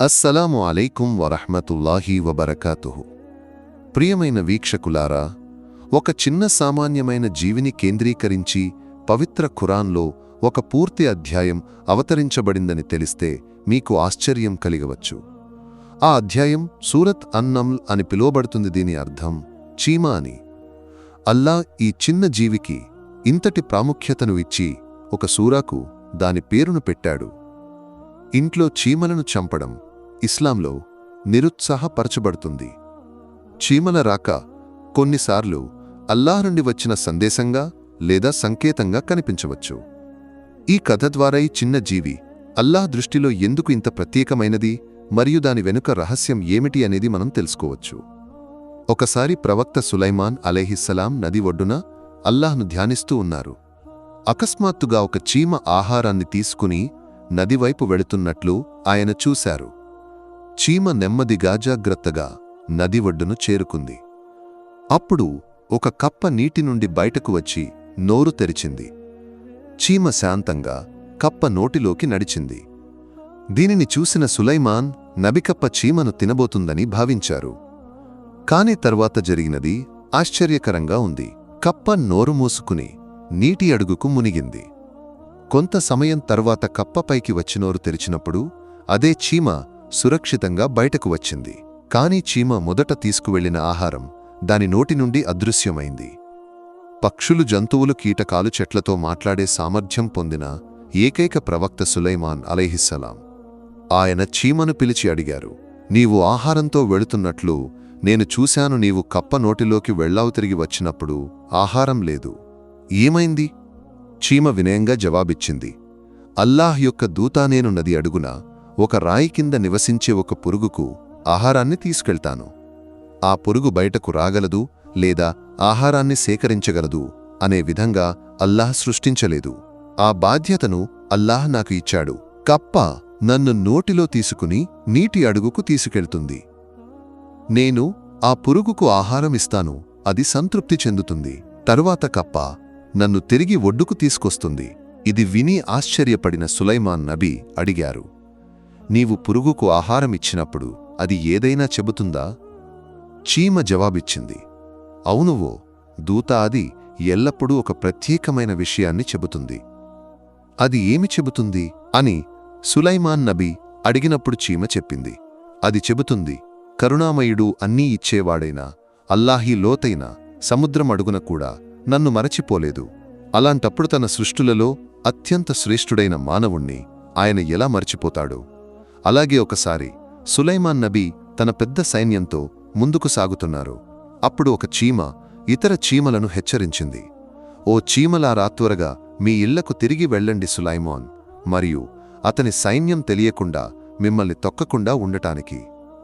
అస్సలాము అలైకుం వరహ్మతుల్లాహి వబరకాతుహు. ప్రియమైన వీక్షకులారా ఒక చిన్న సామాన్యమైన జీవిని కేంద్రీకరించి పవిత్ర ఖురాన్లో ఒక పూర్తి అధ్యాయం అవతరించబడిందని తెలిస్తే మీకు ఆశ్చర్యం కలిగవచ్చు. ఆ అధ్యాయం సూరత్ అన్నంల్ అని పిలువబడుతుంది దీని అర్థం చీమ అని. అల్లా ఈ చిన్న జీవికి ఇంతటి ప్రాముఖ్యతను ఇచ్చి ఒక సూరాకు దాని పేరును పెట్టాడు. ఇంట్లో చీమలను చంపడం ఇస్లాంలో నిరుత్సాహపరచబడుతుంది. చీమల రాక కొన్నిసార్లు అల్లాహ్ నుండి వచ్చిన సందేశంగా లేదా సంకేతంగా కనిపించవచ్చు. ఈ కథ ద్వారా ఈ చిన్న జీవి అల్లాహ్ దృష్టిలో ఎందుకు ఇంత ప్రత్యేకమైనది మరియు దాని వెనుక రహస్యం ఏమిటి అనేది మనం తెలుసుకోవచ్చు. ఒకసారి ప్రవక్త సులైమాన్ అలైహిస్సలాం నది ఒడ్డున అల్లాహ్ను ధ్యానిస్తూ ఉన్నారు. అకస్మాత్తుగా ఒక చీమ ఆహారాన్ని తీసుకుని నదివైపు వెళుతున్నట్లు ఆయన చూశారు. చీమ నెమ్మదిగా జాగ్రత్తగా నది ఒడ్డును చేరుకుంది. అప్పుడు ఒక కప్ప నీటి నుండి బయటకు వచ్చి నోరు తెరిచింది. చీమ శాంతంగా కప్ప నోటిలోకి నడిచింది. దీనిని చూసిన సులైమాన్ నబికప్ప చీమను తినబోతుందని భావించారు. కాని తర్వాత జరిగినది ఆశ్చర్యకరంగా ఉంది. కప్ప నోరు మూసుకుని నీటి అడుగుకు మునిగింది. కొంత సమయం తర్వాత కప్పపైకి వచ్చి నోరు తెరిచినప్పుడు అదే చీమ సురక్షితంగా బయటకు వచ్చింది. కాని చీమ మొదట తీసుకువెళ్ళిన ఆహారం దాని నోటి నుండి అదృశ్యమైంది. పక్షులు జంతువులు కీటకాలు చెట్లతో మాట్లాడే సామర్థ్యం పొందిన ఏకైక ప్రవక్త సులైమాన్ అలైహిస్సలాం. ఆయన చీమను పిలిచి అడిగారు నీవు ఆహారంతో వెళుతున్నట్లు నేను చూశాను నీవు కప్ప నోటిలోకి వెళ్ళావు తిరిగి వచ్చినప్పుడు ఆహారం లేదు. ఏమైంది? చీమ వినయంగా జవాబిచ్చింది అల్లాహ్ యొక్క దూతా నేను నది అడుగున ఒక రాయి కింద నివసించే ఒక పురుగుకు ఆహారాన్ని తీసుకెళ్తాను. ఆ పురుగు బయటకు రాగలదు లేదా ఆహారాన్ని సేకరించగలదు అనే విధంగా అల్లాహ్ సృష్టించలేదు. ఆ బాధ్యతను అల్లాహ్ నాకు ఇచ్చాడు. కప్ప నన్ను నోటిలో తీసుకుని నీటి అడుగుకు తీసుకెళ్తుంది. నేను ఆ పురుగుకు ఆహారం ఇస్తాను అది సంతృప్తి చెందుతుంది. తరువాత కప్ప నన్ను తిరిగి ఒడ్డుకు తీసుకొస్తుంది. ఇది విని ఆశ్చర్యపడిన సులైమాన్ నబీ అడిగారు. నీవు పురుగుకు ఆహారం ఇచ్చినప్పుడు అది ఏదైనా చెబుతుందా? చీమ జవాబిచ్చింది. అవునువో దూత అది ఎల్లప్పుడూ ఒక ప్రత్యేకమైన విషయాన్ని చెబుతుంది. అది ఏమి చెబుతుంది? అని సులైమాన్ నబీ అడిగినప్పుడు చీమ చెప్పింది. అది చెబుతుంది కరుణామయుడు అన్నీ ఇచ్చేవాడైనా అల్లాహీ లోతైన సముద్రం అడుగున కూడా నన్ను మరచిపోలేదు. అలాంటప్పుడు తన సృష్టులలో అత్యంత శ్రేష్ఠుడైన మానవుణ్ణి ఆయన ఎలా మరచిపోతాడు? అలాగే ఒకసారి సులైమాన్ నబీ తన పెద్ద సైన్యంతో ముందుకు సాగుతున్నారు. అప్పుడు ఒక చీమ ఇతర చీమలను హెచ్చరించింది. ఓ చీమలారా త్వరగా మీ ఇళ్ళకు తిరిగి వెళ్ళండి సులైమాన్ మరియు అతని సైన్యం తెలియకుండా మిమ్మల్ని తొక్కకుండా ఉండటానికి.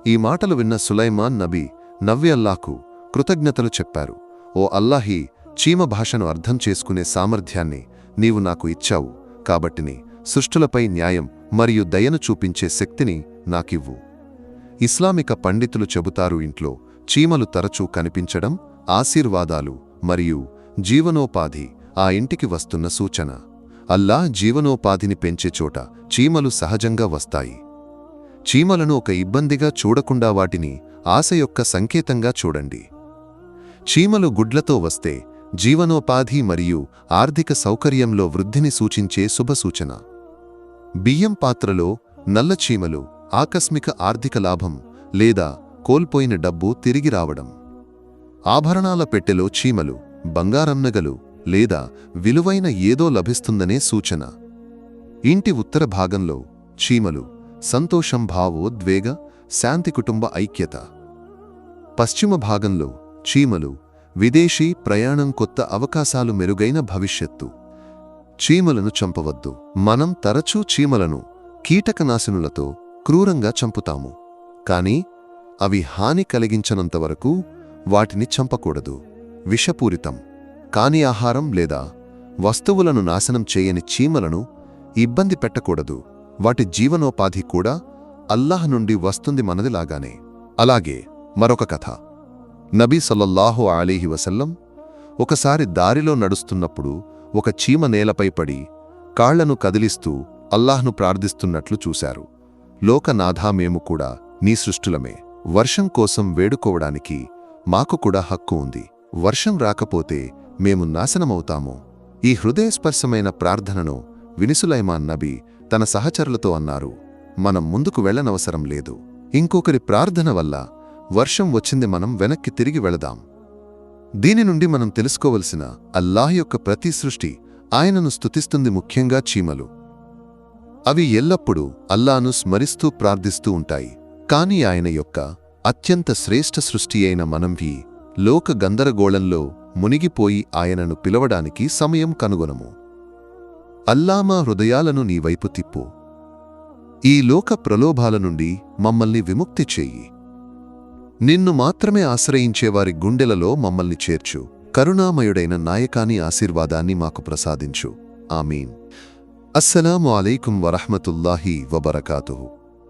ఈ మాటలు విన్న సులైమాన్ నబీ నవ్వి అల్లాకు కృతజ్ఞతలు చెప్పారు. ఓ అల్లాహీ చీమ భాషను అర్థం చేసుకునే సామర్థ్యాన్ని నీవు నాకు ఇచ్చావు కాబట్టిని సృష్టులపై న్యాయం మరియు దయను చూపించే శక్తిని నాకివ్వు. ఇస్లామిక పండితులు చెబుతారు ఇంట్లో చీమలు తరచూ కనిపించడం ఆశీర్వాదాలు మరియు జీవనోపాధి ఆ ఇంటికి వస్తున్న సూచన. అల్లా జీవనోపాధిని పెంచే చోట చీమలు సహజంగా వస్తాయి. చీమలను ఒక ఇబ్బందిగా చూడకుండా వాటిని ఆశ యొక్క సంకేతంగా చూడండి. చీమలు గుడ్లతో వస్తే జీవనోపాధి మరియు ఆర్థిక సౌకర్యంలో వృద్ధిని సూచించే శుభసూచన. బియ్యం పాత్రలో నల్లచీమలు ఆకస్మిక ఆర్థిక లాభం లేదా కోల్పోయిన డబ్బు తిరిగి రావడం. ఆభరణాల పెట్టెలో చీమలు బంగారం నగలు లేదా విలువైన ఏదో లభిస్తుందనే సూచన. ఇంటి ఉత్తర భాగంలో చీమలు సంతోషం భావోద్వేగ శాంతి కుటుంబ ఐక్యత. పశ్చిమ భాగంలో చీమలు విదేశీ ప్రయాణం కొత్త అవకాశాలు మెరుగైన భవిష్యత్తు. చీమలను చంపవద్దు. మనం తరచూ చీమలను కీటకనాశనులతో క్రూరంగా చంపుతాము. కాని అవి హాని కలిగించనంతవరకు వాటిని చంపకూడదు. విషపూరితం. కాని ఆహారం లేదా వస్తువులను నాశనం చేయని చీమలను ఇబ్బంది పెట్టకూడదు. వాటి జీవనోపాధి కూడా అల్లాహ్ నుండి వస్తుంది మనదిలాగానే. అలాగే మరొక కథ. నబీ సల్లల్లాహు అలీహి వసల్లం ఒకసారి దారిలో నడుస్తున్నప్పుడు ఒక చీమ నేలపై పడి కాళ్ళను కదిలిస్తూ అల్లాహ్ను ప్రార్థిస్తున్నట్లు చూశారు. లోకనాథా మేము కూడా నీ సృష్టులమే. వర్షం కోసం వేడుకోవడానికి మాకు కూడా హక్కు ఉంది. వర్షం రాకపోతే మేము నాశనమవుతాము. ఈ హృదయస్పర్శమైన ప్రార్థనను వినిసులైమాన్ నబీ తన సహచరులతో అన్నారు. మనం ముందుకు వెళ్ళనవసరం లేదు. ఇంకొకరి ప్రార్థన వల్ల వర్షం వచ్చింది మనం వెనక్కి తిరిగి వెళదాం. దీని నుండి మనం తెలుసుకోవలసిన అల్లాహ్ యొక్క ప్రతి సృష్టి ఆయనను స్తుతిస్తుంది ముఖ్యంగా చీమలు. అవి ఎల్లప్పుడూ అల్లాను స్మరిస్తూ ప్రార్థిస్తూ ఉంటాయి. కాని ఆయన యొక్క అత్యంత శ్రేష్ఠ సృష్టి అయిన మనంవి లోక గందరగోళంలో మునిగిపోయి ఆయనను పిలవడానికి సమయం కనుగొనము. అల్లామా హృదయాలను నీవైపు తిప్పు. ఈ లోక ప్రలోభాల నుండి మమ్మల్ని విముక్తి చెయ్యి నిన్ను మాత్రమే ఆశ్రయించేవారి గుండెలలో మమ్మల్ని చేర్చు. కరుణామయుడైన నాయకాని ఆశీర్వాదాన్ని మాకు ప్రసాదించు. ఆమీన్. అస్సలాము అలైకుం వరహమతుల్లాహి వబరకాతుహు.